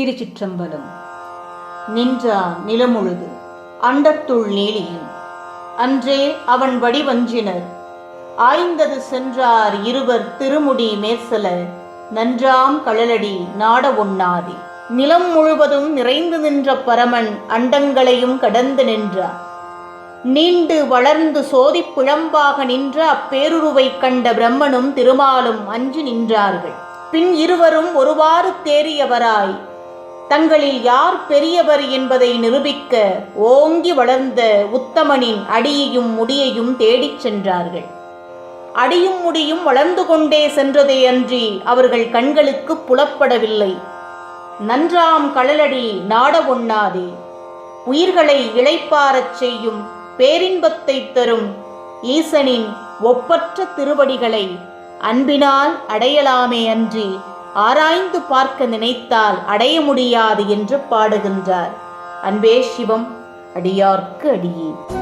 திருச்சிற்றம்பலம். நின்றா நிலமுழுது அண்டத்துள் நீலியும். அன்றே அவன் வடிவஞ்சினர். ஆய்ந்தது சென்றார் இருவர் திருமுடி மேற்சல நன்றாம் கழலடி நாட ஒண்ணாதி. நிலம் முழுவதும் நிறைந்து நின்ற பரமன் அண்டங்களையும் கடந்து நின்றார். நீண்டு வளர்ந்து சோதிப் புழம்பாக நின்ற அப்பேருருவைக் கண்ட பிரம்மனும் திருமாலும் அஞ்சு நின்றார்கள். பின் இருவரும் ஒருவாறு தேறியவராய் தங்களில் யார் பெரியவர் என்பதை நிரூபிக்க ஓங்கி வளர்ந்த உத்தமனின் அடியையும் முடியையும் தேடிச் சென்றார்கள். அடியும் முடியும் வளர்ந்து கொண்டே சென்றதே அன்றி அவர்கள் கண்களுக்கு புலப்படவில்லை. நன்றாம் கழலடி நாட ஒண்ணாதே. உயிர்களை இளைப்பாரச் செய்யும் பேரின்பத்தை தரும் ஈசனின் ஒப்பற்ற திருவடிகளை அன்பினால் அடையலாமே அன்றி ஆராய்ந்து பார்க்க நினைத்தால் அடைய முடியாது என்று பாடுகின்றார். அன்பே சிவம் அடியார்க்கு அடியே.